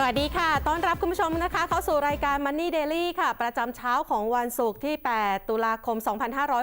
สวัสดีค่ะ ต้อนรับคุณผู้ชมนะคะ เข้าสู่รายการ Money Daily ค่ะ ประจำเช้าของวันศุกร์ที่ 8 ตุลาคม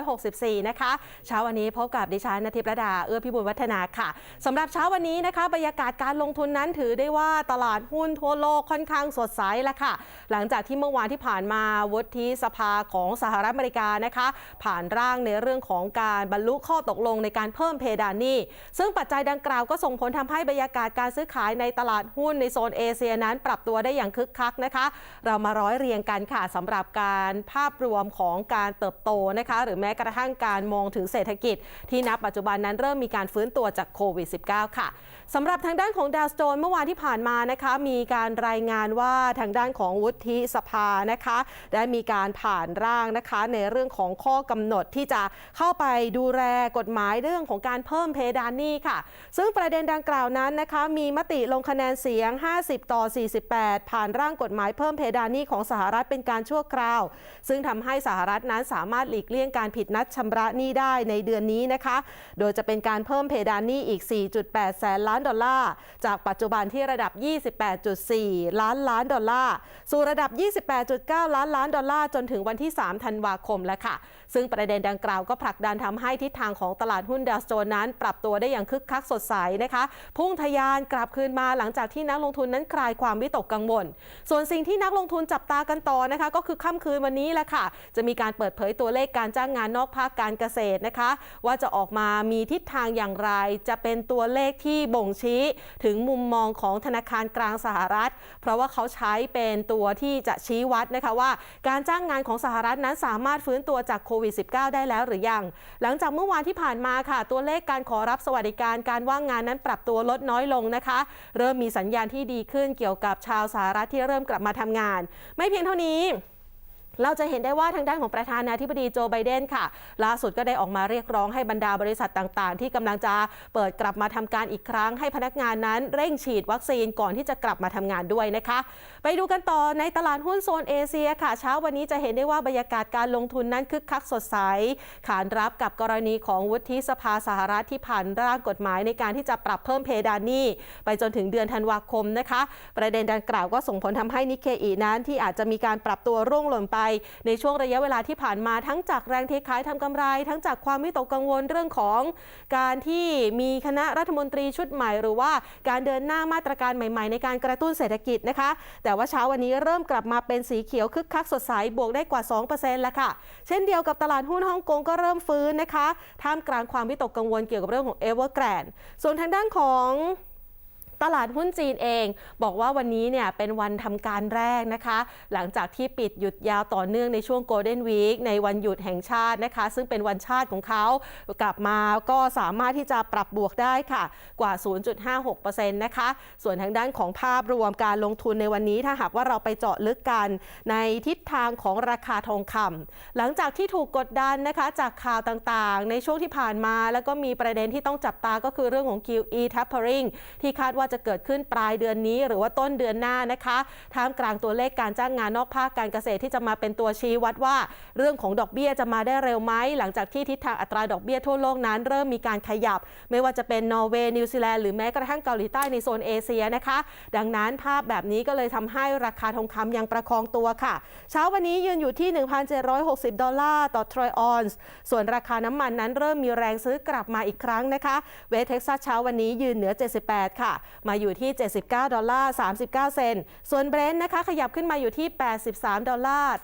2564 นะคะ เช้าวันนี้พบกับดิฉันนทิพย์ระดา เอื้อพิบูลวัฒนาค่ะ สำหรับเช้าวันนี้นะคะ บรรยากาศการลงทุนนั้นถือได้ว่าตลาดหุ้นทั่วโลกค่อนข้างสดใสแล้วค่ะ หลังจากที่เมื่อวานที่ผ่านมาวุฒิสภาของสหรัฐอเมริกานะคะ ผ่านร่างในเรื่องของการบรรลุข้อตกลงในการเพิ่มเพดานหนี้ ซึ่งปัจจัยดังกล่าวก็ส่งผลทำให้บรรยากาศการซื้อขายในตลาดหุ้นในโซนเอเชียนั้นปรับตัวได้อย่างคึกคักนะคะ เรามาร้อยเรียงกันค่ะสำหรับการภาพรวมของการเติบโตนะคะ หรือแม้กระทั่งการมองถึงเศรษฐกิจ ที่นับปัจจุบันนั้นเริ่มมีการฟื้นตัวจากโควิด -19 ค่ะสำหรับทางด้านของดาวโจนส์เมื่อวานที่ผ่านมานะคะ มีการรายงานว่าทางด้านของวุฒิสภานะคะ ได้มีการผ่านร่างนะคะ ในเรื่องของข้อกำหนดที่จะเข้าไปดูแลกฎหมายเรื่องของการเพิ่มเพดานหนี้ค่ะ ซึ่งประเด็นดังกล่าวนั้นนะคะ มีมติลงคะแนนเสียง 50 ต่อ48 ผ่านร่างกฎหมายเพิ่มเพดานหนี้ของสหรัฐเป็นการชั่วคราว ซึ่งทำให้สหรัฐนั้นสามารถหลีกเลี่ยงการผิดนัดชำระหนี้ได้ในเดือนนี้นะคะ โดยจะเป็นการเพิ่มเพดานหนี้อีก 4.8 แสนล้านดอลลาร์จากปัจจุบันที่ระดับ 28.4 ล้านล้านดอลลาร์สู่ระดับ 28.9 ล้านล้านดอลลาร์จนถึงวันที่ 3 ธันวาคมแล้วค่ะ ซึ่งประเด็นดังกล่าวก็ผลักดันทำให้ทิศทางของตลาดหุ้นดาวโจนส์นั้น ปรับตัวได้อย่างคึกคักสดใสนะคะ พุ่งทะยานกลับคืนมาหลังจากที่นักลงทุนนั้นคลายความควิตกกังวล ส่วนสิ่งที่นักลงทุนจับตากันต่อนะคะ ก็คือค่ำคืนวันนี้แหละค่ะ จะมีการเปิดเผยตัวเลขการจ้างงานนอกภาคการเกษตรนะคะ ว่าจะออกมามีทิศทางอย่างไร จะเป็นตัวเลขที่บ่งชี้ ถึงมุมมองของธนาคารกลางสหรัฐ เพราะว่าเขาใช้เป็นตัวที่จะชี้วัดนะคะว่า การจ้างงานของสหรัฐนั้นสามารถฟื้นตัวจากโควิด -19 ได้แล้วหรือยัง หลังจากเมื่อวานที่ผ่านมาค่ะ ตัวเลขการขอรับสวัสดิการการว่างงานนั้นปรับตัวลดน้อยลงนะคะ เริ่มมีสัญญาณที่ดีขึ้นเกี่ยวกับชาวสหรัฐที่เริ่มกลับมาทำงาน ไม่เพียงเท่านี้ เราจะเห็นได้ว่าทางด้านของประธานาธิบดีโจไบเดนค่ะ ล่าสุดก็ได้ออกมาเรียกร้องให้บรรดาบริษัทต่างๆ ที่กำลังจะเปิดกลับมาทำการอีกครั้ง ให้พนักงานนั้นเร่งฉีดวัคซีนก่อนที่จะกลับมาทำงานด้วยนะคะ ไปดูกันต่อในตลาดหุ้นโซนเอเชียค่ะ เช้าวันนี้จะเห็นได้ว่าบรรยากาศการลงทุนนั้นคึกคักสดใส ขานรับกับกรณีของวุฒิสภาสหรัฐที่ผ่านร่างกฎหมายในการที่จะปรับเพิ่มเพดานหนี้ไปจนถึงเดือนธันวาคมนะคะ ประเด็นดังกล่าวก็ส่งผลทำให้นิเคอีนั้นที่อาจจะมีการปรับตัวร่วงหล่นไปในช่วงระยะเวลาที่ผ่านมาทั้งจากแรงเทขายทำกำไร ทั้งจากความวิตกกังวลเรื่องของการที่มีคณะรัฐมนตรีชุดใหม่ หรือว่าการเดินหน้ามาตรการใหม่ ๆ ในการกระตุ้นเศรษฐกิจนะคะ แต่ว่าเช้าวันนี้เริ่มกลับมาเป็นสีเขียวคึกคักสดใสบวกได้กว่า 2%แล้วค่ะ เช่นเดียวกับตลาดหุ้นฮ่องกงก็เริ่มฟื้นนะคะ ท่ามกลางความวิตกกังวลเกี่ยวกับเรื่องของเอเวอร์แกรนด์ส่วนทางด้านของ ตลาดหุ้นจีนเอง บอกว่าวันนี้เนี่ยเป็นวันทำการแรกนะคะ หลังจากที่ปิดหยุดยาวต่อเนื่องในช่วงโกลเด้นวีคในวันหยุดแห่งชาตินะคะ ซึ่งเป็นวันชาติของเขากลับมาก็สามารถที่จะปรับบวกได้ค่ะกว่า 0.56%นะคะ ส่วนทางด้านของภาพรวมการลงทุนในวันนี้ถ้าหากว่าเราไปเจาะลึกกันในทิศทางของราคาทองคำหลังจากที่ถูกกดดันนะคะจากข่าวต่างๆ ในช่วงที่ผ่านมา แล้วก็มีประเด็นที่ต้องจับตาก็คือเรื่องของ QE tapering ที่คาดว่าจะเกิดขึ้นปลายเดือนนี้ หรือว่าต้นเดือนหน้านะคะท่ามกลางตัวเลขการจ้างงานนอกภาคการเกษตรที่จะมาเป็นตัวชี้วัดว่า เรื่องของดอกเบี้ยจะมาได้เร็วไหมหลังจากที่ทิศทางอัตราดอกเบี้ยทั่วโลกนั้น เริ่มมีการขยับ ไม่ว่าจะเป็นนอร์เวย์นิวซีแลนด์หรือแม้กระทั่งเกาหลีใต้ในโซนเอเชียนะคะ ดังนั้นภาพแบบนี้ก็เลยทำให้ราคาทองคำยังประคองตัวค่ะ เช้าวันนี้ยืนอยู่ที่ 1,760 ดอลลาร์ต่อทรอยออนซ์ส่วนราคาน้ำมันนั้นเริ่มมีแรงซื้อกลับมาอีกครั้งนะคะ เวสเท็กซัสเช้าวันนี้ยืนเหนือ 78 ค่ะ มาอยู่ที่ 79 ดอลลาร์ 39 เซนต์ ส่วนเบรนท์นะคะขยับขึ้นมาอยู่ที่ 83 ดอลลาร์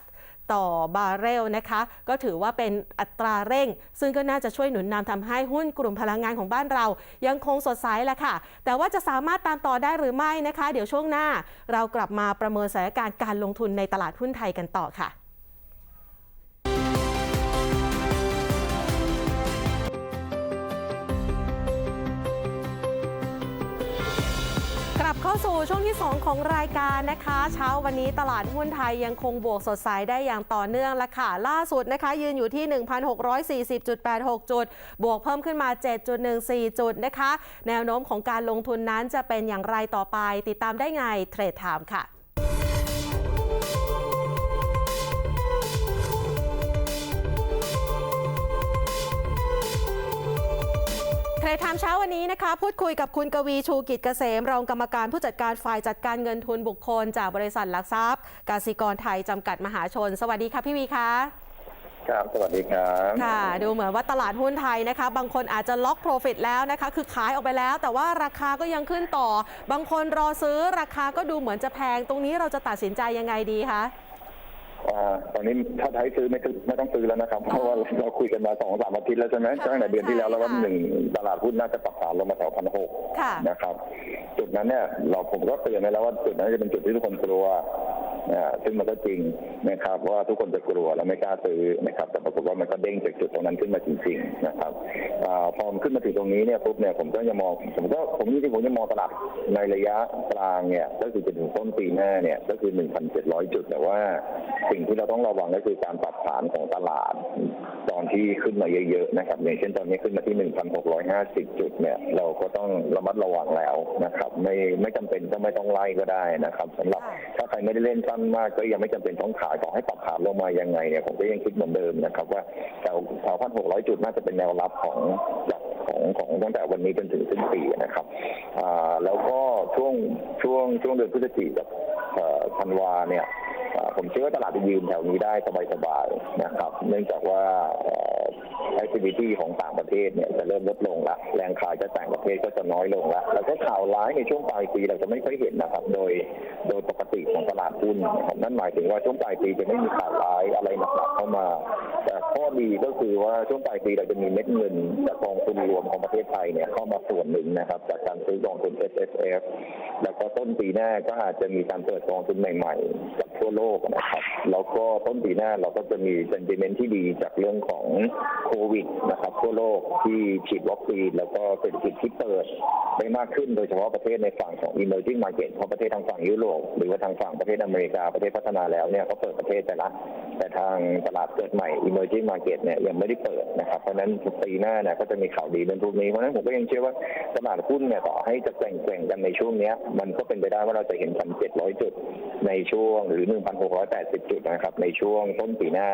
ต่อบาร์เรลนะคะ ก็ถือว่าเป็นอัตราเร่ง ซึ่งก็น่าจะช่วยหนุนนำทำให้หุ้นกลุ่มพลังงานของบ้านเรา ยังคงสดใสแหละค่ะ แต่ว่าจะสามารถตามต่อได้หรือไม่นะคะ เดี๋ยวช่วงหน้า เรากลับมาประเมินสถานการณ์การลงทุนในตลาดหุ้นไทยกันต่อค่ะาสู่ช่วงที่ 2 ของรายการนะคะ เช้าวันนี้ตลาดหุ้นไทยยังคงบวกสดใสได้อย่างต่อเนื่องละค่ะ ล่าสุดนะคะ ยืนอยู่ที่ 1,640.86 จุด บวกเพิ่มขึ้นมา 7.14 จุดนะคะ แนวโน้มของการลงทุนนั้นจะเป็นอย่างไรต่อไป ติดตามได้ไงเทรดไทม์ค่ะ เทรไทม์เช้าวันนี้นะคะ พูดคุยกับคุณกวีชูกิจเกษมรองกรรมการผู้จัดการฝ่ายจัดการเงินทุนบุคคล จากบริษัทหลักทรัพย์กสิกรไทยจำกัดมหาชน สวัสดีค่ะพี่วีคะครับสวัสดีครับค่ะ ดูเหมือนว่าตลาดหุ้นไทยนะคะ บางคนอาจจะล็อก Profit แล้วนะคะ คือขายออกไปแล้ว แต่ว่าราคาก็ยังขึ้นต่อ บางคนรอซื้อราคาก็ดูเหมือนจะแพง ตรงนี้เราจะตัดสินใจยังไงดีคะ อ่าตอนนี้ถ้าไทยซื้อไม่ซื้อไม่ต้องซื้อแล้วนะครับ เพราะว่าเราคุยกันมาสองสามอาทิตย์แล้วใช่ไหมค่ะตั้งแต่เดือนที่แล้วแล้วว่าใช่ค่ะหนึ่งตลาดหุ้นน่าจะปรับฐานลงมาแถวพันหกค่ะ นะครับ จุดนั้นเนี่ยเราผมก็เตือนไว้แล้วว่าจุดนั้นจะเป็นจุดที่ทุกคนกลัวอ่า ซึ่งมันก็จริงนะครับว่าทุกคนจะกลัวและไม่กล้าซื้อนะครับ แต่ปรากฏว่ามันก็เด้งจากจุดตรงนั้นขึ้นมาจริงๆนะครับอพอขึ้นมาถึงตรงนี้เนี่ยปุ๊บเนี่ยผมก็ยังมองผมก็ผมจริงๆผมยังมองตลาดในระยะกลางเนี่ยก็คือจนถึงต้นปีหน้าเนี่ยก็คือ 1,700 จุด แต่ว่าสิ่งที่เราต้องระวังก็คือการปรับฐานของตลาด ที่ขึ้นมาเยอะๆนะครับอย่างเช่นตอนนี้ขึ้นมาที่ 1,650 จุดเนี่ยเราก็ต้องระมัดระวังแล้วนะครับ ไม่ไม่จำเป็นก็ไม่ต้องไล่ก็ได้นะครับสำหรับค่ะถ้าใครไม่ได้เล่นสั้นมากก็ยังไม่จำเป็นต้องขายต่อให้ปรับฐานลงมายังไงเนี่ยผมก็ยังคิดเหมือนเดิมนะครับ ว่าแถวแถวพันหกร้อยจุดน่าจะเป็นแนวรับของของของตั้งแต่วันนี้จนถึงสิ้นปีนะครับอ่าแล้วก็ช่วงช่วงช่วงเดือนพฤศจิกกับเอ่อธันวาเนี่ยอ่า ผมเชื่อว่าตลาดจะยืนแถวนี้ได้สบายๆนะครับ เนื่องจากว่าเอ่อ activity ของต่างประเทศเนี่ยจะเริ่มลดลงละแรงขายจากต่างประเทศก็จะน้อยลงละแล้วก็ข่าวร้ายในช่วงปลายปีเราจะไม่ค่อยเห็นนะครับ โดยโดยปกติของตลาดหุ้นนะครับนั่นหมายถึงว่าช่วงปลายปีจะไม่มีข่าวร้ายอะไรหนักๆเข้ามา แต่ข้อดีก็คือว่าช่วงปลายปีเราจะมีเม็ดเงินจากกองทุนรวมของประเทศไทยเนี่ยเข้ามาส่วนหนึ่งนะครับ จากการซื้อกองทุน S S F แล้วก็ต้นปีหน้าก็อาจจะมีการเปิดกองทุนใหม่ๆจากทั่วโลกนะครับแล้ว ก็ต้นปีหน้าเราก็จะมี sentiment ที่ดีจากเรื่องของโควิดนะครับทั่วโลกที่ฉีดวัคซีนแล้วก็เศรษฐกิจที่เปิดได้มากขึ้นโดยเฉพาะประเทศในฝั่งของ emerging market เพราะประเทศทางฝั่งยุโรปหรือว่าทางฝั่งประเทศอเมริกาประเทศพัฒนาแล้วเนี่ยเขาเปิดประเทศไปละแต่ทางตลาดเกิดใหม่ emerging market เนี่ยยังไม่ได้เปิดนะครับเพราะนั้นปีหน้าเนี่ยก็จะมีข่าวดีเรื่องพวกนี้เพราะนั้นผมก็ยังเชื่อว่าตลาดหุ้นเนี่ยต่อให้จะแกว่งๆกันในช่วงนี้มันก็เป็นไปได้ว่าเราจะเห็น1,700จุดในช่วงหรือ1,680จุดนะครับับในช่วงต้นปีหน้า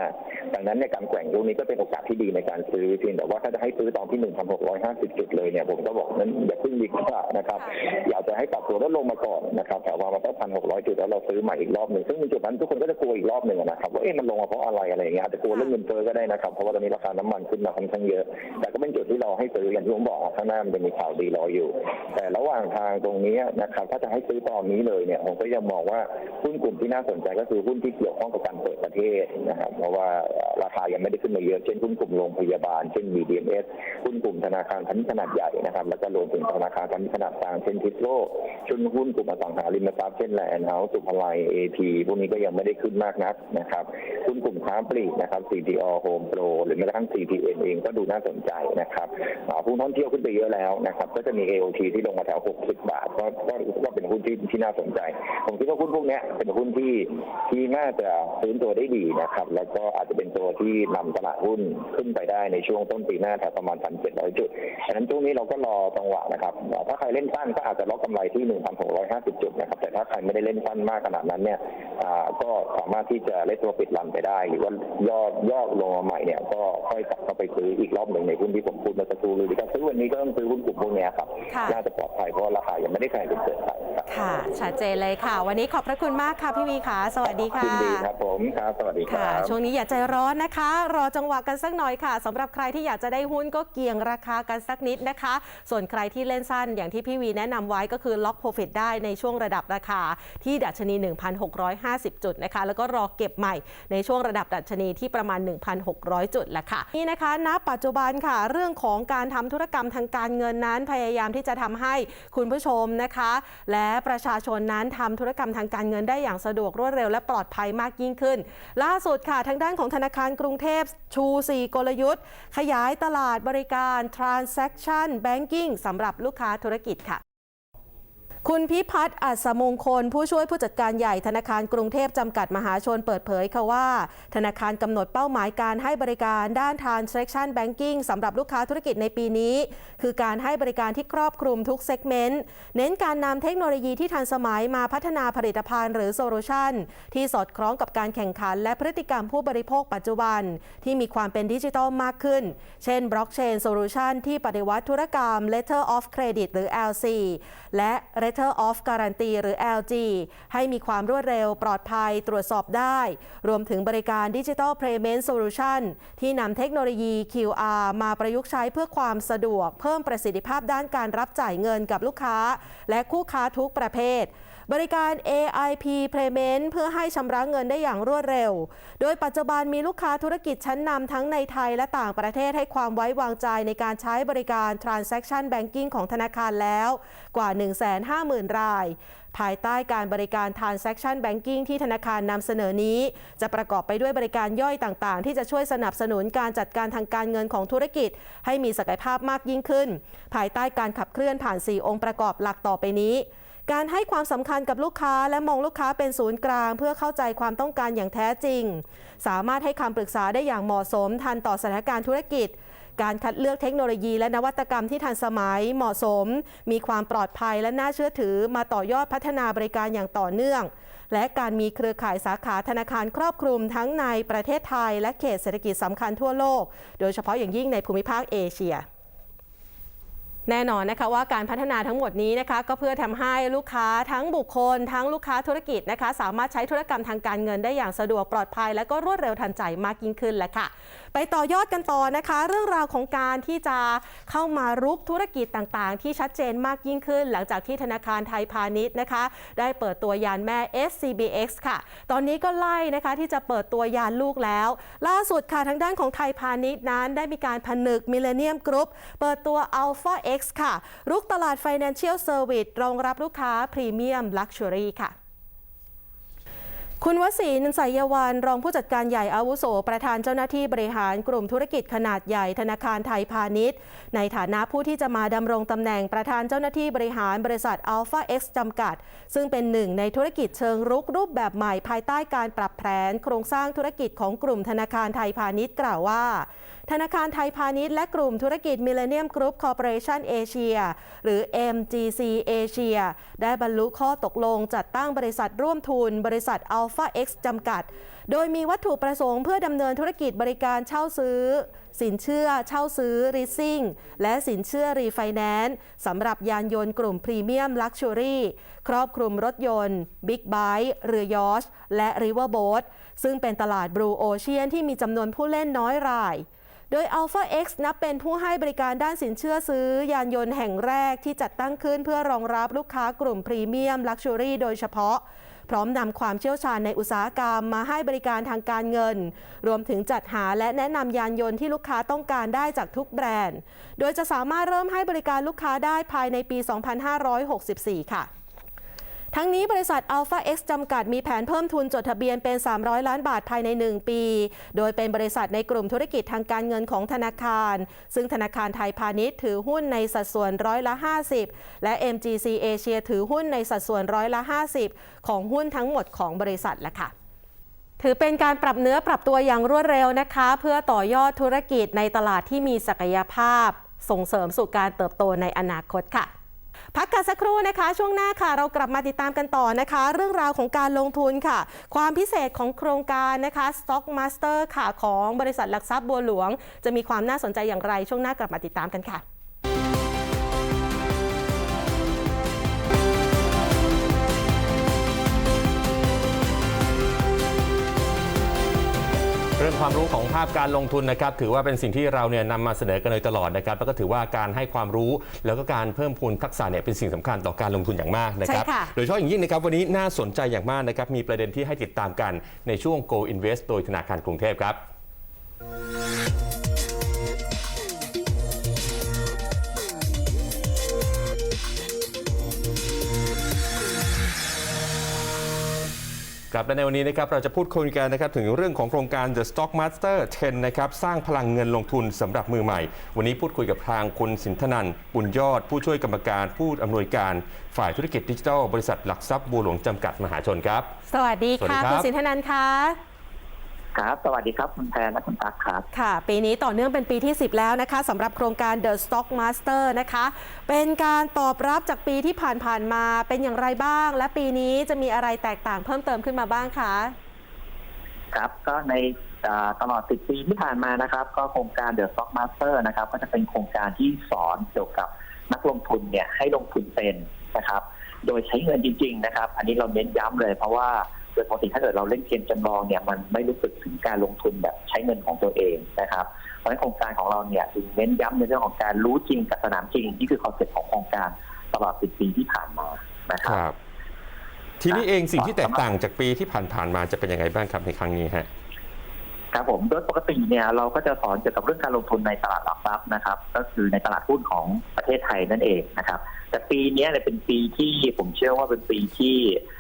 ดังนั้นในการแกว่งช่วงนี้ก็เป็นโอกาสที่ดีในการซื้อเพียงแต่ว่าถ้าจะให้ซื้อตอนที่ 1,650 จุดเลยเนี่ยผมก็บอกนั้นอย่าเพิ่งดีกว่านะครับอยากจะให้ปรับตัวลดลงมาก่อนนะครับแต่ว่ามันต้อง 1,600 จุดแล้วเราซื้อใหม่อีกรอบหนึ่งซึ่งในจุดนั้นทุกคนก็จะกลัวอีกรอบหนึ่งนะครับว่าเอ๊ะมันลงมาเพราะอะไรอะไรอย่างเงี้ยอาจจะกลัวเรื่องเงินเฟ้อก็ได้นะครับเพราะว่าตอนนี้ราคาน้ำมันขึ้นมาค่อนข้างเยอะ แต่ก็เป็นจุดที่ราให้ซื้ออย่างที่ผมบอกข้างหน้ามันจะมีข่าวดีรออยู่ แต่ระหว่างทางตรงนี้นะครับถ้าจะให้ซื้อตอนนี้เลยเนี่ยผมก็ยังมองว่าหุ้นกลุ่มที่น่าสนใจก็คือหุ้นที่เกี่ยวข้องกับการเปิดประเทศนะครับเพราะว่าราคายังไม่ได้ขึ้นมาเยอะเช่นหุ้นกลุ่มโรงพยาบาลเช่น BDMs หุ้นกลุ่มธนาคารพาณิชย์ขนาดใหญ่นะครับแล้วก็รวมถึงธนาคารพาณิชย์ขนาดกลางเช่นทิสโลชุนหุ้นกลุ่มอสังหาริมทรัพย์เช่นแลนด์เฮาส์สุภาลัย AP พวกนี้ก็ยังไม่ได้ขึ้นมากนักนะครับหุ้นกลุ่มค้าปลีกนะครับ CPO Home Pro หรือแม้กระทั่ง CPN เองก็ดูน่าสนใจนะครับหุ้นท่องเที่ยวขึ้นไปเยอะแล้วนะครับก็จะมี AOT ที่ลงมาแถว 60 บาทก็ก็เป็นหุ้นที่ที่น่าสนใจ ผมคิดว่าหุ้นพวกนี้เป็นหุ้นที่ที่น่าจะฟื้นตัวได้ดีนะครับ แล้วก็อาจจะเป็นตัวที่นำตลาดหุ้นขึ้นไปได้ในช่วงต้นปีหน้าแถวประมาณ 1,700 จุดฉะนั้นช่วงนี้เราก็รอจังหวะนะครับ ถ้าใครเล่นสั้นก็อาจจะล็อกกำไรที่ 1,650 จุดนะครับ แต่ถ้าใครไม่ได้เล่นสั้นมากขนาดนั้นเนี่ยอ่าก็สามารถที่จะเล่นตัวปิดลันไปได้ หรือว่าย่อย่อลงมาใหม่เนี่ยก็ค่อยกลับเข้าไปซื้ออีกรอบหนึ่งในหุ้นที่ผมพูดเมื่อสักครู่หรือการซื้อวันนี้ก็ต้องซื้อหุ้นกลุ่มพวกเนี้ยครับค่ะน่าจะปลอดภัยเพราะว่าราคายังไม่ได้แพงจนเกินไปครับค่ะชัดเจนเลยค่ะ วันนี้ขอบพระคุณมากค่ะพี่วีค่ะ สวัสดีค่ะยินดีครับผมครับสวัสดีค่ะรับ ช่วงนี้อย่าใจร้อนนะคะ รอจังหวะกันสักหน่อยค่ะสำหรับใครที่อยากจะได้หุ้นก็เกี่ยงราคากันสักนิดนะคะ ส่วนใครที่เล่นสั้นอย่างที่พี่วีแนะนำไว้ก็คือล็อกโปรฟิตได้ในช่วงระดับราคาที่ดัชนี 1,650 จุดนะคะ แล้วก็รอเก็บใหม่ในช่วงระดับดัชนีที่ประมาณ 1,600 จุดแหละค่ะ นี่นะคะณปัจจุบันค่ะ เรื่องของการทำธุรกรรมทางการเงินนั้นพยายามที่จะทำให้คุณผู้ชมนะคะ และประชาชนนั้นทำธุรกรรมทางการเงินได้อย่างสะดวกรวดเร็วและปลอดภัยมากยิ่งขึ้นขึ้น ล่าสุดค่ะทางด้านของธนาคารกรุงเทพชู 4 กลยุทธ์ ขยายตลาดบริการ transaction banking สำหรับลูกค้าธุรกิจค่ะ คุณพิพัฒน์อัศมงคล ผู้ช่วยผู้จัดการใหญ่ธนาคารกรุงเทพจำกัดมหาชนเปิดเผยค่ะว่า ธนาคารกำหนดเป้าหมายการให้บริการด้าน transaction banking สำหรับลูกค้าธุรกิจในปีนี้ คือการให้บริการที่ครอบคลุมทุกเซกเมนต์เน้นการนำเทคโนโลยีที่ทันสมัยมาพัฒนาผลิตภัณฑ์หรือโซลูชันที่สอดคล้องกับการแข่งขัน และพฤติกรรมผู้บริโภคปัจจุบัน ที่มีความเป็นดิจิทัลมากขึ้น เช่นบล็อกเชนโซลูชันที่ปฏิวัติธุรกรรม Letter of Credit หรือ LC และ Letter of Guarantee หรือ LG ให้มีความรวดเร็วปลอดภัยตรวจสอบได้ รวมถึงบริการ Digital Payment Solution ที่นำเทคโนโลยี QR มาประยุกต์ใช้เพื่อความสะดวก เพิ่มประสิทธิภาพด้านการรับจ่ายเงินกับลูกค้า และคู่ค้าทุกประเภท บริการ AIP Payment เพื่อให้ชำระเงินได้อย่างรวดเร็ว โดยปัจจุบันมีลูกค้าธุรกิจชั้นนำทั้งในไทยและต่างประเทศให้ความไว้วางใจในการใช้บริการ Transaction Banking ของธนาคารแล้วกว่า 150,000 ราย ภายใต้การบริการ Transaction Banking ที่ธนาคารนำเสนอนี้ จะประกอบไปด้วยบริการย่อยต่างๆ ที่จะช่วยสนับสนุนการจัดการทางการเงินของธุรกิจ ให้มีศักยภาพมากยิ่งขึ้น ภายใต้การขับเคลื่อนผ่าน 4 องค์ประกอบหลักต่อไปนี้ การให้ความสำคัญกับลูกค้าและมองลูกค้าเป็นศูนย์กลาง เพื่อเข้าใจความต้องการอย่างแท้จริง สามารถให้คำปรึกษาได้อย่างเหมาะสม ทันต่อสถานการณ์ธุรกิจ การคัดเลือกเทคโนโลยีและนวัตกรรมที่ทันสมัยเหมาะสม มีความปลอดภัยและน่าเชื่อถือ มาต่อยอดพัฒนาบริการอย่างต่อเนื่อง และการมีเครือข่ายสาขาธนาคารครอบคลุมทั้งในประเทศไทย และเขตเศรษฐกิจสำคัญทั่วโลก โดยเฉพาะอย่างยิ่งในภูมิภาคเอเชีย แน่นอนนะคะว่าการพัฒนาทั้งหมดนี้นะคะก็เพื่อทำให้ลูกค้าทั้งบุคคล ทั้งลูกค้าธุรกิจนะคะ สามารถใช้ธุรกรรมทางการเงินได้อย่างสะดวกปลอดภัย และก็รวดเร็วทันใจมากยิ่งขึ้นแหละค่ะไปต่อยอดกันต่อนะคะ เรื่องราวของการที่จะเข้ามารุกธุรกิจต่างๆ ที่ชัดเจนมากยิ่งขึ้น หลังจากที่ธนาคารไทยพาณิชย์นะคะ ได้เปิดตัวยานแม่ SCBX ค่ะ ตอนนี้ก็ไล่นะคะที่จะเปิดตัวยานลูกแล้ว ล่าสุดค่ะทางด้านของไทยพาณิชย์นั้นได้มีการผนึก Millennium Group เปิดตัว Alpha X ค่ะ รุกตลาด Financial Service รองรับลูกค้าพรีเมียม Luxury ค่ะ คุณวสีนันสายวันรองผู้จัดการใหญ่อาวุโส ประธานเจ้าหน้าที่บริหารกลุ่มธุรกิจขนาดใหญ่ธนาคารไทยพาณิชย์ ในฐานะผู้ที่จะมาดำรงตำแหน่งประธานเจ้าหน้าที่บริหารบริษัทอัลฟาเอ็กซ์จำกัด ซึ่งเป็นหนึ่งในธุรกิจเชิงรุกรูปแบบใหม่ภายใต้การปรับแผน โครงสร้างธุรกิจของกลุ่มธนาคารไทยพาณิชย์กล่าวว่า ธนาคารไทยพาณิชย์และกลุ่มธุรกิจ Millennium Group Corporation Asia หรือ MGC Asia ได้บรรลุข้อตกลงจัดตั้งบริษัทร่วมทุน บริษัท Alpha X จำกัด โดยมีวัตถุประสงค์เพื่อดำเนินธุรกิจบริการเช่าซื้อ สินเชื่อ เช่าซื้อรีซิ่งและสินเชื่อรีไฟแนนซ์สำหรับยานยนต์กลุ่มพรีเมียมลักชัวรี่ครอบคลุมรถยนต์บิ๊กไบค์เรือยอชและริเวอร์โบ๊ทซึ่งเป็นตลาดบลูโอเชียนที่มีจำนวนผู้เล่นน้อยราย โดย Alpha X นับเป็นผู้ให้บริการด้านสินเชื่อซื้อยานยนต์แห่งแรกที่จัดตั้งขึ้นเพื่อรองรับลูกค้ากลุ่มพรีเมียมลักชัวรี่โดยเฉพาะ พร้อมนำความเชี่ยวชาญในอุตสาหกรรมมาให้บริการทางการเงิน รวมถึงจัดหาและแนะนำยานยนต์ที่ลูกค้าต้องการได้จากทุกแบรนด์ โดยจะสามารถเริ่มให้บริการลูกค้าได้ภายในปี 2564 ค่ะ ทั้งนี้บริษัท Alpha X จำกัดมีแผนเพิ่มทุนจดทะเบียนเป็น 300 ล้านบาทภายใน 1 ปี โดยเป็นบริษัทในกลุ่มธุรกิจทางการเงินของธนาคาร ซึ่งธนาคารไทยพาณิชย์ถือหุ้นในสัดส่วนร้อยละ 50 และ MGC Asia ถือหุ้นในสัดส่วนร้อยละ 50 ของหุ้นทั้งหมดของบริษัทละค่ะถือเป็นการปรับเนื้อปรับตัวอย่างรวดเร็วนะคะ เพื่อต่อยอดธุรกิจในตลาดที่มีศักยภาพ ส่งเสริมสู่การเติบโตในอนาคตค่ะ พักกันสักครู่นะคะ ช่วงหน้าค่ะ เรากลับมาติดตามกันต่อนะคะ เรื่องราวของการลงทุนค่ะ ความพิเศษของโครงการนะคะ Stock Master ค่ะของบริษัทหลักทรัพย์บัวหลวง จะมีความน่าสนใจอย่างไรช่วงหน้ากลับมาติดตามกันค่ะ รื่องความรู้ของภาพการลงทุนนะครับถือว่าเป็นสิ่งที่เราเนี่ยนำมาเสนอกันโดยตลอดนะครับแล้วก็ถือว่าการให้ความรู้แล้วก็การเพิ่มพูนทักษะเนี่ยเป็นสิ่งสำคัญต่อการลงทุนอย่างมากนะครับใช่ค่ะ โดยเฉพาะอย่างยิ่งนะครับวันนี้น่าสนใจอย่างมากนะครับมีประเด็นที่ให้ติดตามกันในช่วง Go Invest โดยธนาคารกรุงเทพครับ กครับและในวันนี้นะครับเราจะพูดคุยกันนะครับถึงเรื่องของโครงการ The Stock Master 10นะครับสร้างพลังเงินลงทุนสำหรับมือใหม่ วันนี้พูดคุยกับทางคุณสินธนันท์บุญยอด ผู้ช่วยกรรมการผู้อำนวยการฝ่ายธุรกิจดิจิทัล บริษัทหลักทรัพย์บัวหลวงจำกัดมหาชนครับ สวัสดีค่ะสวัสดีครับคุณสินธนันท์ค่ะ ครับ สวัสดีครับ คุณแพนและคุณตั๊กครับ ค่ะ ปีนี้ต่อเนื่องเป็นปีที่ 10 แล้วนะคะสำหรับโครงการ The Stock Master นะคะ เป็นการตอบรับจากปีที่ผ่านๆมาเป็นอย่างไรบ้าง และปีนี้จะมีอะไรแตกต่างเพิ่มเติมขึ้นมาบ้างคะ ครับก็ในอ่าตลอด 10 ปีที่ผ่านมานะครับ ก็โครงการ The Stock Master นะครับ ก็จะเป็นโครงการที่สอนเกี่ยวกับนักลงทุนเนี่ยให้ลงทุนเป็นนะครับ โดยใช้เงินจริง ๆ นะครับ อันนี้เราเน้นย้ำเลยเพราะว่าโดยปกติถ้าเกิดเราเล่นเกมจำลองเนี่ยมันไม่รู้สึกถึงการลงทุนแบบใช้เงินของตัวเองนะครับเพราะฉะนั้นโครงการของเราเนี่ยจึงเน้นย้ำในเรื่องของการรู้จริงกับสนามจริงนี่คือคอนเซ็ปต์ของโครงการตลอด10ปีที่ผ่านมานะครับครับทีนี้เองสิ่งที่ครับแตกต่างจากปีที่ผ่านๆมาจะเป็นยังไงบ้างครับในครั้งนี้ฮะครับผมโดยปกติเนี่ยเราก็จะสอนเกี่ยวกับเรื่องการลงทุนในตลาดหลักทรัพย์นะครับ ก็คือในตลาดหุ้นของประเทศไทยนั่นเองนะครับ แต่ปีเนี้ยเนี่ยเป็นปีที่ผมเชื่อว่าเป็นปีที่อ่า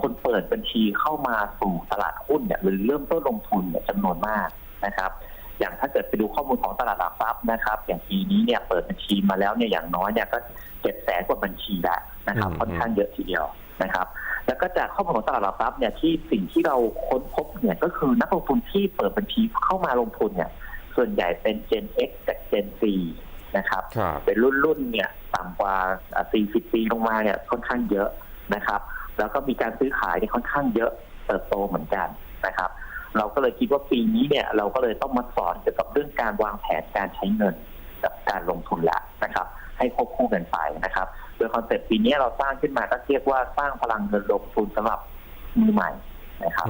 คนเปิดบัญชีเข้ามาสู่ตลาดหุ้นเนี่ยหรือเริ่มต้นลงทุนเนี่ยจำนวนมากนะครับอย่างถ้าเกิดไปดูข้อมูลของตลาดหลักทรัพย์นะครับ อย่างปีนี้เนี่ยเปิดบัญชีมาแล้วเนี่ยอย่างน้อยเนี่ยก็เจ็ดแสนกว่าบัญชีแล้วนะครับอืมค่อนข้างเยอะทีเดียวนะครับ แล้วก็จากข้อมูลของตลาดหลักทรัพย์เนี่ยที่สิ่งที่เราค้นพบเนี่ยก็คือนักลงทุนที่เปิดบัญชีเข้ามาลงทุนเนี่ยส่วนใหญ่เป็น Gen X กับ Gen Z นะครับครับเป็นรุ่นรุ่นๆเนี่ยต่ำกว่าอ่า 40 ปีลงมาเนี่ยค่อนข้างเยอะนะครับ แล้วก็มีการซื้อขายเนี่ยค่อนข้างเยอะเติบโตเหมือนกันนะครับ เราก็เลยคิดว่าปีนี้เนี่ยเราก็เลยต้องมาสอนเกี่ยวกับเรื่องการวางแผนการใช้เงินกับการลงทุนละนะครับ ให้ควบคู่กันไปนะครับ โดยคอนเซ็ปต์ปีนี้เราสร้างขึ้นมาก็เรียกว่าสร้างพลังเงินลงทุนสำหรับมือใหม่นะครับ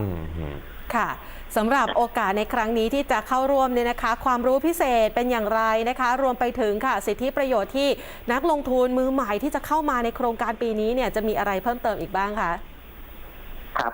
ค่ะสำหรับโอกาสในครั้งนี้ที่จะเข้าร่วมเนี่ยนะคะ ความรู้พิเศษเป็นอย่างไรนะคะ รวมไปถึงค่ะ สิทธิประโยชน์ที่นักลงทุนมือใหม่ที่จะเข้ามาในโครงการปีนี้เนี่ยจะมีอะไรเพิ่มเติมอีกบ้างคะครับ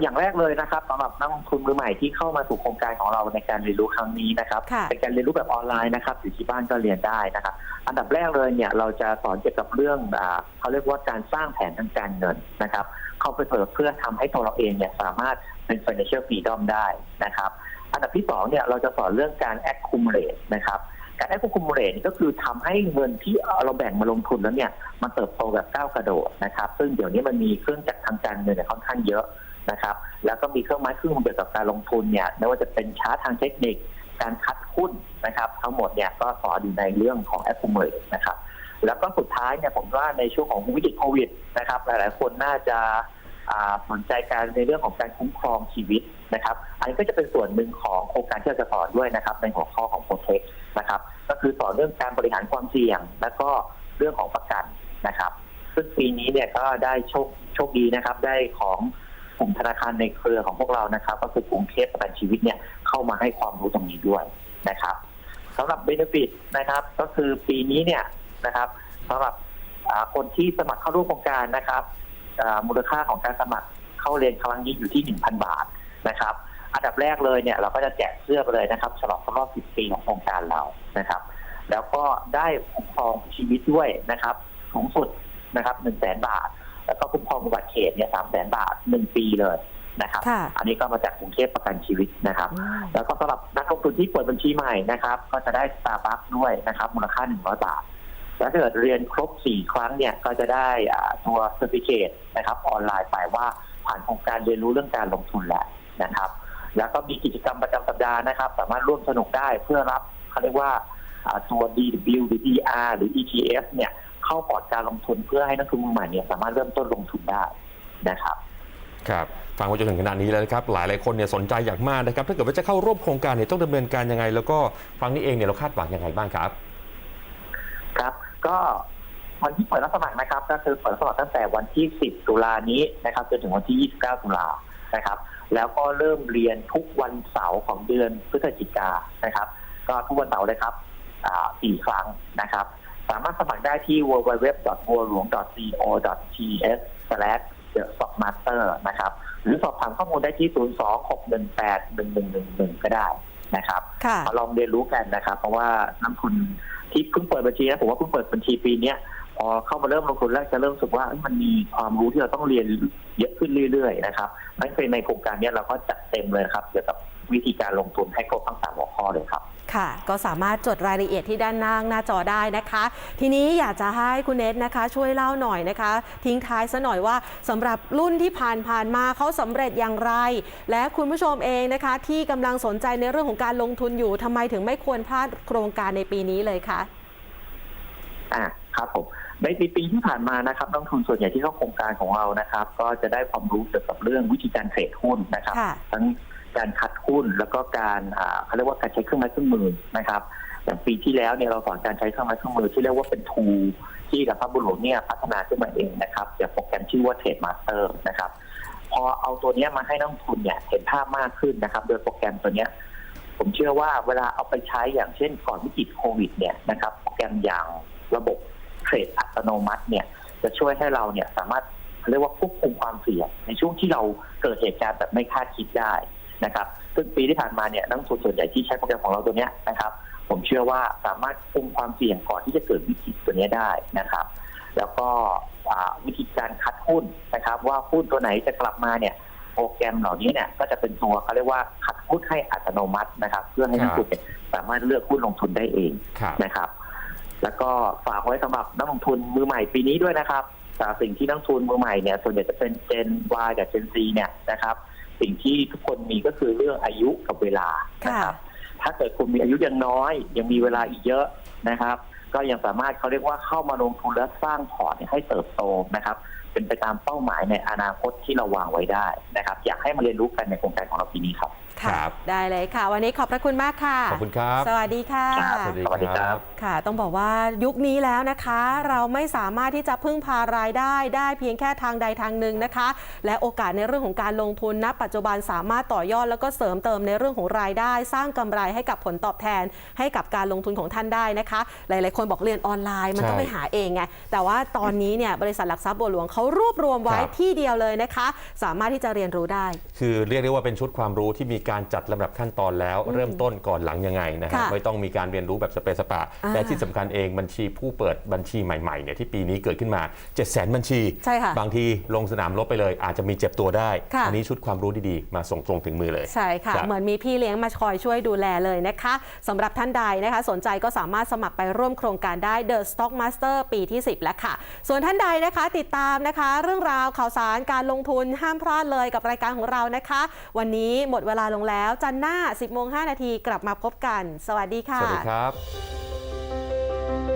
อย่างแรกเลยนะครับสำหรับนักลงทุนมือใหม่ที่เข้ามาสู่โครงการของเราในการเรียนรู้ครั้งนี้นะครับค่ะเป็นการเรียนรู้แบบออนไลน์นะครับอยู่ที่บ้านก็เรียนได้นะครับ อันดับแรกเลยเนี่ยเราจะสอนเกี่ยวกับเรื่องอ่าเขาเรียกว่าการสร้างแผนทางการเงินนะครับ เข้าไปเปิดเพื่อทำให้ตัวเราเองเนี่ยสามารถเป็น financial freedom ได้นะครับ อันดับที่สองเนี่ยเราจะสอนเรื่องการ accumulate นะครับการ accumulate นี่ก็คือทำให้เงินที่เราแบ่งมาลงทุนแล้วเนี่ยมันเติบโตแบบก้าวกระโดดนะครับ ซึ่งเดี๋ยวนี้มันมีเครื่องจักรทางการเงินเนี่ยค่อนข้างเยอะ นะครับ แล้วก็มีเครื่องไม้เครื่องมือเกี่ยวกับการลงทุนเนี่ยไม่ว่าจะเป็นชาร์ตทางเทคนิค การคัดหุ้นนะครับ ทั้งหมดเนี่ยก็สอนอยู่ในเรื่องของ accumulate นะครับ แล้วก็สุดท้ายเนี่ยผมว่าในช่วงของวิกฤตโควิดนะครับ หลายๆ คนน่าจะสนใจการในเรื่องของการคุ้มครองชีวิตนะครับ อันนี้ก็จะเป็นส่วนหนึ่งของโครงการที่เราจะสอนด้วยนะครับ ในหัวข้อของ Protect นะครับ ก็คือสอนเรื่องการบริหารความเสี่ยง แล้วก็เรื่องของประกันนะครับ ซึ่งปีนี้เนี่ยก็ได้โชคโชคดีนะครับ ได้ของ กลุ่มธนาคารในเครือของพวกเรานะครับ ก็คือกรุงเทพประกันชีวิตเนี่ยเข้ามาให้ความรู้ตรงนี้ด้วยนะครับสำหรับเบนฟิตนะครับ ก็คือปีนี้เนี่ยนะครับสำหรับคนที่สมัครเข้าร่วมโครงการนะครับมูลค่าของการสมัครเข้าเรียนครั้งนี้อยู่ที่ 1,000 บาทนะครับ อันดับแรกเลยเนี่ยเราก็จะแจกเสื้อไปเลยนะครับ ฉลองครบรอบ10 ปีของโครงการเรานะครับ แล้วก็ได้คุ้มครองชีวิตด้วยนะครับสูงสุดนะครับ1 0 0 0 0แบาท แล้วก็คุ้มครองอุบัติเหตุเนี่ยสามแสนบาท1ปีเลยนะครับ ค่ะ อันนี้ก็มาจากกรุงเทพประกันชีวิตนะครับ อืมแล้วก็สำหรับนักลงทุนที่เปิดบัญชีใหม่นะครับ ก็จะได้สตาร์บัคด้วยนะครับมูลค่า 100 บาท แล้วถ้าเกิดเรียนครบ 4 ครั้งเนี่ยก็จะได้อ่าตัวเซอร์ติเคตนะครับออนไลน์ไปว่าผ่านโครงการเรียนรู้เรื่องการลงทุนแล้วนะครับ แล้วก็มีกิจกรรมประจำสัปดาห์นะครับ สามารถร่วมสนุกได้เพื่อรับเขาเรียกว่าอ่าตัว DW หรือ DR หรือ ETF เนี่ย เข้าพอร์ตการลงทุนเพื่อให้นักลงทุนมือใหม่เนี่ยสามารถเริ่มต้นลงทุนได้นะครับครับฟังมาจนถึงขนาดนี้แล้วนะครับ หลายหลายๆคนเนี่ยสนใจอย่างมากนะครับ ถ้าเกิดว่าจะเข้าร่วมโครงการเนี่ยต้องดำเนินการยังไง แล้วก็ฟังนี้เองเนี่ยเราคาดหวังยังไงบ้างครับ ครับ ก็วันที่เปิดรับสมัครนะครับ ก็คือเปิดรับสมัครตั้งแต่วันที่ 10 ตุลานี้นะครับจนถึงวันที่ 29 ตุลานะครับ แล้วก็เริ่มเรียนทุกวันเสาร์ของเดือนพฤศจิกายนนะครับ ก็ทุกวันเสาร์เลยครับอ่าสี่ครั้งนะครับ สามารถสมัครได้ที่ www.baolong.co.th/the-stockmaster นะครับ หรือสอบถามข้อมูลได้ที่ 026181111 ก็ได้นะครับค่ะมาลองเรียนรู้กันนะครับ เพราะว่านักทุนที่เพิ่งเปิดบัญชีนะผมว่าเพิ่งเปิดบัญชีปีเนี้ยพอเข้ามาเริ่มลงทุนแล้วจะเริ่มรู้สึกว่าเอ้ยมันมีความรู้ที่เราต้องเรียนเยอะขึ้นเรื่อยๆนะครับนั่นคือในโครงการเนี้ยเราก็จัดเต็มเลยครับเกี่ยวกับ วิธีการลงทุนให้ครบทั้งสามหัวข้อเลยครับค่ะ ก็สามารถจดรายละเอียดที่ด้านล่างหน้าจอได้นะคะ ทีนี้อยากจะให้คุณเนทนะคะ ช่วยเล่าหน่อยนะคะ ทิ้งท้ายซะหน่อยว่าสำหรับรุ่นที่ผ่านผ่านๆมาเขาสำเร็จอย่างไร และคุณผู้ชมเองนะคะ ที่กำลังสนใจในเรื่องของการลงทุนอยู่ทำไมถึงไม่ควรพลาดโครงการในปีนี้เลยคะอ่าครับผมในปีปีที่ผ่านมานะครับนักลงทุนส่วนใหญ่ที่เข้าโครงการของเรานะครับ ก็จะได้ความรู้เกี่ยวกับเรื่องวิธีการเทรดหุ้นนะครับค่ะทั้ง การคัดหุ้นแล้วก็การเขาเรียกว่าการใช้เครื่องไม้เครื่องมือนะครับอย่างปีที่แล้วเนี่ยเราสอนการใช้เครื่องไม้เครื่องมือที่เรียกว่าเป็นทูที่กับพระบุรุษเนี่ยพัฒนาขึ้นมาเองนะครับจากโปรแกรมชื่อว่าเทรดมาสเตอร์นะครับ พอเอาตัวเนี้ยมาให้นักทุนเนี่ยเห็นภาพมากขึ้นนะครับ โดยโปรแกรมตัวเนี้ยผมเชื่อว่าเวลาเอาไปใช้อย่างเช่นก่อนวิกฤตโควิดเนี่ยนะครับโปรแกรมอย่างระบบเทรดอัตโนมัติเนี่ยจะช่วยให้เราเนี่ยสามารถเรียกว่าควบคุมความเสี่ยงในช่วงที่เราเกิดเหตุการณ์แบบไม่คาดคิดได้ นะครับซึ่งปีที่ผ่านมาเนี่ยนักลงทุนส่วนใหญ่ที่ใช้โปรแกรมของเราตัวเนี้ยนะครับ ผมเชื่อว่าสามารถคุมความเสี่ยงก่อนที่จะเกิดวิกฤตตัวเนี้ยได้นะครับ แล้วก็อ่าวิธีการคัดหุ้นนะครับ ว่าหุ้นตัวไหนจะกลับมาเนี่ยโปรแกรมเหล่านี้เนี่ยก็จะเป็นตัวเขาเรียกว่าคัดหุ้นให้อัตโนมัตินะครับ เพื่อให้นักลงทุนเนี่ยสามารถเลือกหุ้นลงทุนได้เองครับนะครับ แล้วก็ฝากไว้สำหรับนักลงทุนมือใหม่ปีนี้ด้วยนะครับแต่สิ่งที่นักลงทุนมือใหม่เนี่ยส่วนใหญ่จะเป็นเจน Y กับเจน Z เนี่ยนะครับ สิ่งที่ทุกคนมีก็คือเรื่องอายุกับเวลานะครับถ้าเกิดคุณมีอายุยังน้อย ยังมีเวลาอีกเยอะนะครับ ก็ยังสามารถเขาเรียกว่าเข้ามาลงทุนและสร้างพอร์ตเนี่ยให้เติบโตนะครับ เป็นไปตามเป้าหมายในอนาคตที่เราวางไว้ได้นะครับ อยากให้มาเรียนรู้กันในโครงการของเราปีนี้ครับ ครับ ได้เลยค่ะ วันนี้ขอบพระคุณมากค่ะ ขอบคุณครับ สวัสดีค่ะครับสวัสดีสวัสดีครับ ค่ะ ต้องบอกว่ายุคนี้แล้วนะคะ เราไม่สามารถที่จะพึ่งพารายได้ได้เพียงแค่ทางใดทางหนึ่งนะคะ และโอกาสในเรื่องของการลงทุนณปัจจุบันสามารถต่อยอดแล้วก็เสริมเติมในเรื่องของรายได้ สร้างกำไรให้กับผลตอบแทน ให้กับการลงทุนของท่านได้นะคะ หลาย ๆ คนบอกเรียนออนไลน์มันต้องใช่ไปหาเองไงแต่ว่าตอนนี้เนี่ยบริษัทหลักทรัพย์บัวหลวงเขารวบรวมไว้ครับที่เดียวเลยนะคะ สามารถที่จะเรียนรู้ได้ คือเรียกได้ว่าเป็นชุดความรู้ที่มีการจัดลำดับขั้นตอนแล้วเริ่มต้นก่อนหลังยังไงนะฮะค่ะไม่ต้องมีการเรียนรู้แบบสเปซสปะอ่าและที่สำคัญเองบัญชีผู้เปิดบัญชีใหม่ๆเนี่ยที่ปีนี้เกิดขึ้นมา 7 0 0 0 0 0 บัญชี ใช่ค่ะบางทีลงสนามรบไปเลย อาจจะมีเจ็บตัวได้ ค่ะ อันี้ชุดความรู้ดีๆ มาส่งตรงถึงมือเลย ใช่ค่ะ ครับเหมือนมีพี่เลี้ยงมาคอยช่วยดูแลเลยนะคะสำหรับท่านใดนะคะ สนใจก็สามารถสมัครไปร่วมโครงการได้ The Stock Master ปีที่ 10 แล้วค่ะ ส่วนท่านใดนะคะติดตามนะคะ เรื่องราวข่าวสารการลงทุนห้ามพลาดเลยกับรายการของเรานะคะ วันนี้หมดเวลาลงแล้ว จันทร์หน้า 10โมง5นาทีกลับมาพบกัน สวัสดีค่ะ สวัสดีครับ